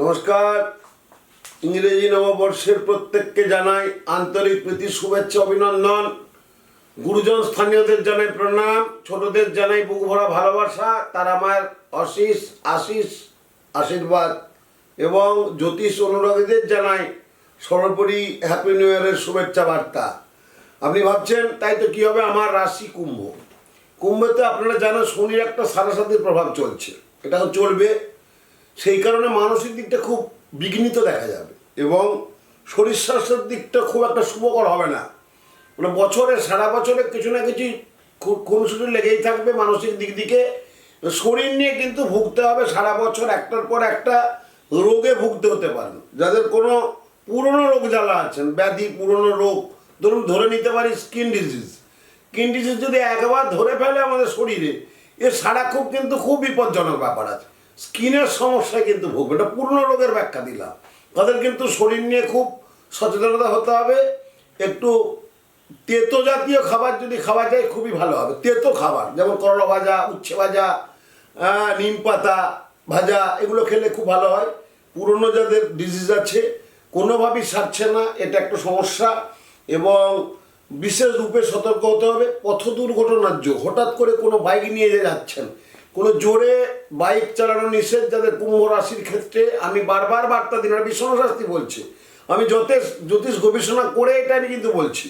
নমস্কার। ইংরেজি নববর্ষের প্রত্যেককে জানাই আন্তরিক প্রীতি, শুভেচ্ছা, অভিনন্দন। গুরুজন স্থানীয়দের জানাই প্রণাম, ছোটদের জানাই বুক ভরা ভালোবাসা, তারা আমার অশিস, আশিস, আশীর্বাদ এবং জ্যোতিষ অনুরাগীদের জানাই সর্বোপরি হ্যাপি নিউ ইয়ারের শুভেচ্ছা বার্তা। আপনি ভাবছেন, তাই তো কী হবে? আমার রাশি কুম্ভ। কুম্ভতে আপনারা জানেন শনির একটা সারাসাতির প্রভাব চলছে। এটাও চলবে। সেই কারণে মানসিক দিকটা খুব বিঘ্নিত দেখা যাবে। এবং শরীর স্বাস্থ্যের দিকটা খুব একটা শুভকর হবে না। মানে বছরে, সারা বছরে কিছু না কিছু খুনসুটি লেগেই থাকবে মানসিক দিক দিকে। শরীর নিয়ে কিন্তু ভুগতে হবে সারা বছর একটার পর একটা রোগে ভুগতে হতে পারেন যাদের কোনো পুরনো রোগ জ্বালা আছেন, ব্যাধি, পুরনো রোগ, ধরুন ধরে নিতে পারি স্কিন ডিজিজ। স্কিন ডিজিজ যদি একবার ধরে ফেলে আমাদের শরীরে, এর সারা খুব কিন্তু খুব বিপজ্জনক ব্যাপার আছে। স্কিনের সমস্যায় কিন্তু ভুগবে এটা পুরনো রোগের ব্যাখ্যা দিলাম। তাদের কিন্তু শরীর নিয়ে খুব সচেতনতা হতে হবে। একটু তেতো জাতীয় খাবার যদি খাওয়া যায়, খুবই ভালো হবে। তেতো খাবার, যেমন করলা ভাজা, উচ্ছে ভাজা নিম পাতা ভাজা, এগুলো খেলে খুব ভালো হয়। পুরনো যাদের ডিজিজ আছে, কোনোভাবেই সারছে না, এটা একটা সমস্যা। এবং বিশেষ রূপে সতর্ক হতে হবে। পথ দুর্ঘটনার যোগ, হঠাৎ করে কোনো বাইক নিয়ে যাচ্ছেন কোনো জোরে বাইক চালানো নিষেধ যাদের কুম্ভ রাশির ক্ষেত্রে, আমি বারবার বার্তা দিন আর বিষ্ণু শাস্তি বলছি। আমি জ্যোতিষ জ্যোতিষ গবেষণা করে এটা আমি কিন্তু বলছি।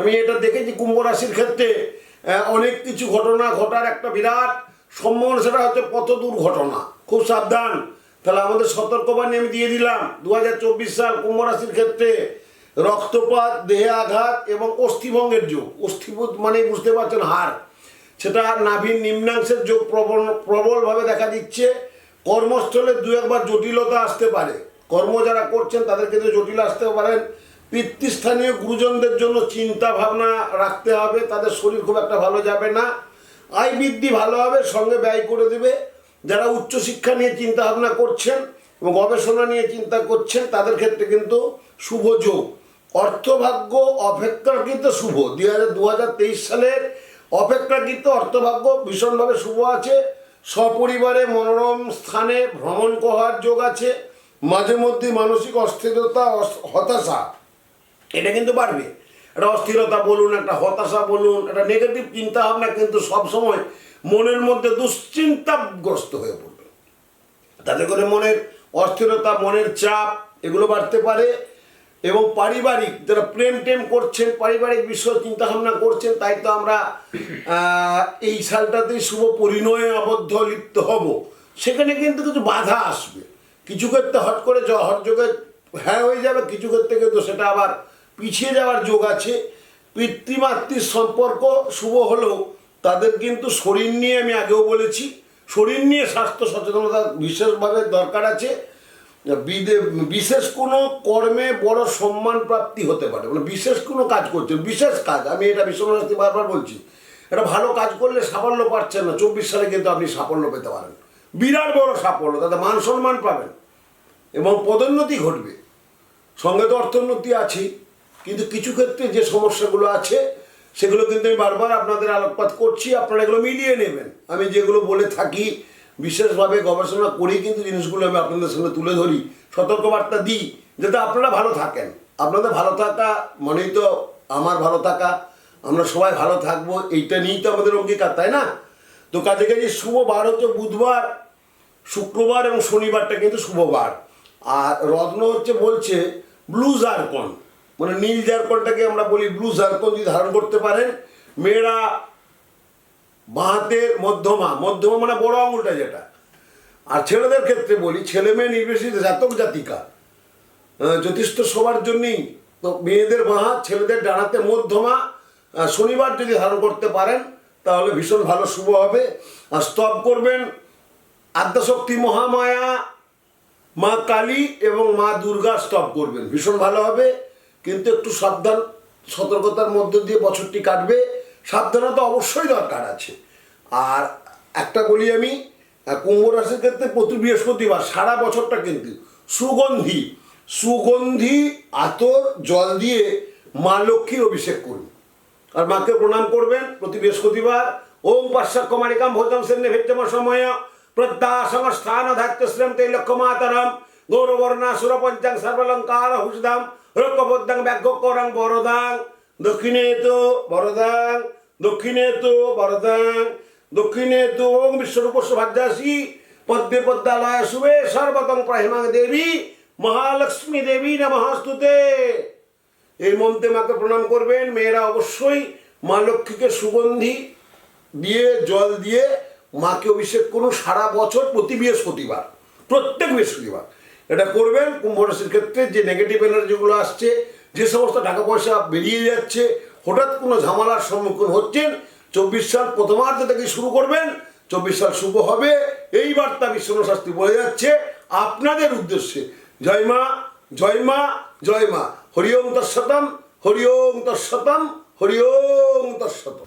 আমি এটা দেখেছি কুম্ভ রাশির ক্ষেত্রে অনেক কিছু ঘটনা ঘটার একটা বিরাট সম্ভাবনা, সেটা হচ্ছে পথ দুর্ঘটনা। খুব সাবধান। তাহলে আমাদের সতর্কবাণী আমি দিয়ে দিলাম। দু হাজার চব্বিশ সাল কুম্ভ রাশির ক্ষেত্রে রক্তপাত, দেহে আঘাত এবং অস্থিভঙ্গের যোগ। অস্থিভূত মানে বুঝতে পারছেন হাড়। সেটা নাভির নিম্নাংশের যোগ প্রবল প্রবলভাবে দেখা দিচ্ছে, কর্মস্থলে দু একবার জটিলতা আসতে পারে। কর্ম যারা করছেন তাদের ক্ষেত্রে জটিল আসতে পারেন। পিতৃস্থানীয় গুরুজনদের জন্য চিন্তা ভাবনা রাখতে হবে, তাদের শরীর খুব একটা ভালো যাবে না। আয় বৃদ্ধি ভালো হবে, সঙ্গে ব্যয় করে দেবে। যারা উচ্চশিক্ষা নিয়ে চিন্তা ভাবনা করছেন এবং গবেষণা নিয়ে চিন্তা করছেন, তাদের ক্ষেত্রে কিন্তু শুভ যোগ। অর্থভাগ্য অপেক্ষাকৃত শুভ। দু হাজার সালের অপেক্ষাকৃত অর্থভাগ্য ভীষণভাবে শুভ আছে। সপরিবারে মনোরম স্থানে ভ্রমণ করার যোগ আছে। মাঝে মধ্যে মানসিক অস্থিরতা, অস- হতাশা, এটা কিন্তু বাড়বে। একটা অস্থিরতা বলুন, একটা হতাশা বলুন, একটা নেগেটিভ চিন্তা ভাবনা কিন্তু সবসময় মনের মধ্যে দুশ্চিন্তাগ্রস্ত হয়ে পড়বে। তাতে করে মনের অস্থিরতা, মনের চাপ, এগুলো বাড়তে পারে। এবং পারিবারিক যারা প্রেম টেম করছেন, পারিবারিক বিষয় চিন্তা ভাবনা করছেন, তাই তো আমরা এই সালটাতেই শুভ পরিণয়ে আবদ্ধ, লিপ্ত হব। সেখানে কিন্তু কিছু বাধা আসবে। কিছু ক্ষেত্রে হট করে জ- হট যোগে হ্যাঁ হয়ে যাবে, কিছু ক্ষেত্রে কিন্তু সেটা আবার পিছিয়ে যাওয়ার যোগ আছে। পিতৃমাতৃর সম্পর্ক শুভ হলেও তাদের কিন্তু শরীর নিয়ে আমি আগেও বলেছি, শরীর নিয়ে স্বাস্থ্য সচেতনতা বিশেষভাবে দরকার আছে। বিশেষ কোনো কর্মে বড় সম্মান প্রাপ্তি হতে পারে। মানে বিশেষ কোনো কাজ করছেন বিশেষ কাজ, আমি এটা বিশ্বনাথী বারবার বলছি। এটা ভালো কাজ করলে সাফল্য পাচ্ছেন না, চব্বিশ সালে কিন্তু আপনি সাফল্য পেতে পারেন। বিরাট বড় সাফল্য, তাতে মান সম্মান পাবেন। এবং পদোন্নতি ঘটবে। সঙ্গে তো অর্থোন্নতি আছেই, কিন্তু কিছু ক্ষেত্রে যে সমস্যাগুলো আছে, সেগুলো কিন্তু আমি বারবার আপনাদের আলোকপাত করছি, আপনারা এগুলো মিলিয়ে নেবেন। আমি যেগুলো বলে থাকি বিশেষভাবে গবেষণা করেই কিন্তু জিনিসগুলো আমি আপনাদের সঙ্গে তুলে ধরি। সতর্কবার্তা দিই, যাতে আপনারা ভালো থাকেন। আপনাদের ভালো থাকা মানেই তো আমার ভালো থাকা। আমরা সবাই ভালো থাকব, এইটা নিয়েই তো আমাদের অঙ্গীকার, তাই না? তো কাজে কাজে শুভ বার হচ্ছে বুধবার, শুক্রবার এবং শনিবারটা কিন্তু শুভবার আর রত্ন হচ্ছে বলছে ব্লু জারকন। মানে নীল জারকনটাকে আমরা বলি ব্লু জারকন যদি ধারণ করতে পারেন, মেয়েরা বাঁহাতের মধ্যমা মধ্যমা মানে বড় আঙুলটা যেটা। আর ছেলেদের ক্ষেত্রে বলি, ছেলে মেয়ে নির্বিশেষে জাতক জাতিকা। যথেষ্ট সবার জন্যই তো মেয়েদের বাঁ হাত ছেলেদের ডানাতে মধ্যমা। শনিবার যদি ধারণ করতে পারেন, তাহলে ভীষণ ভালো, শুভ হবে। আর স্তব করবেন আদ্যাশক্তি মহামায়া, মা কালী এবং মা দুর্গা স্তব করবেন। ভীষণ ভালো হবে। কিন্তু একটু সাবধান, সতর্কতার মধ্য দিয়ে বছরটি কাটবে। সাবধানতা অবশ্যই দরকার আছে। আর একটা বলি আমি কুম্ভ রাশির ক্ষেত্রে প্রতি বৃহস্পতিবার সারা বছরটা কিন্তু সুগন্ধি সুগন্ধি, আতর, জল দিয়ে মা লক্ষ্মীর অভিষেক করুন। আর মাকে প্রণাম করবেন প্রতি বৃহস্পতিবার। ওম পাশ্চাক কুমারিকাম ভোজম সেন্নে ভেজ্যম সময়। প্রদ্যা সংস্থান ধাত্য শ্রেম তৈলক্ষ্য মাতরম গৌরবর্ণা সুরপঞ্চাং সর্বলঙ্কার হুসদাম। রক্কবদ্দাং ব্যাঘ্যকরাং বরদাং। দক্ষিণে তো বরদাং দক্ষিণে তো বরদাং দক্ষিণে তো ওং বিশ্বরূপস্য ভাজ্যাসী পদ্মে পদ্মালয় শুভে সর্বতং প্রাহিমাং দেবী, মহালক্ষ্মী দেবী নমস্তুতে। এই মন্ত্রে মাকে প্রণাম করবেন। মেয়েরা অবশ্যই মা লক্ষ্মীকে সুগন্ধি দিয়ে, জল দিয়ে মাকে অভিষেক করুন সারা বছর প্রতি বৃহস্পতিবার, প্রত্যেক বৃহস্পতিবার। এটা করবেন, কুম্ভ রাশির ক্ষেত্রে যে নেগেটিভ এনার্জিগুলো আসছে যে সমস্ত টাকা পয়সা বেরিয়ে যাচ্ছে, হঠাৎ কোনো ঝামেলার সম্মুখীন হচ্ছেন, চব্বিশ সাল প্রথমার্ধ থেকে শুরু করবেন, চব্বিশ সাল শুভ হবে, এই বার্তা বিশ্বনাথ শাস্ত্রী বলে যাচ্ছে আপনাদের উদ্দেশ্যে। জয় মা জয় মা জয় মা। হরিওম তৎসতম হরিওম তৎসতম হরিওম তৎসতম।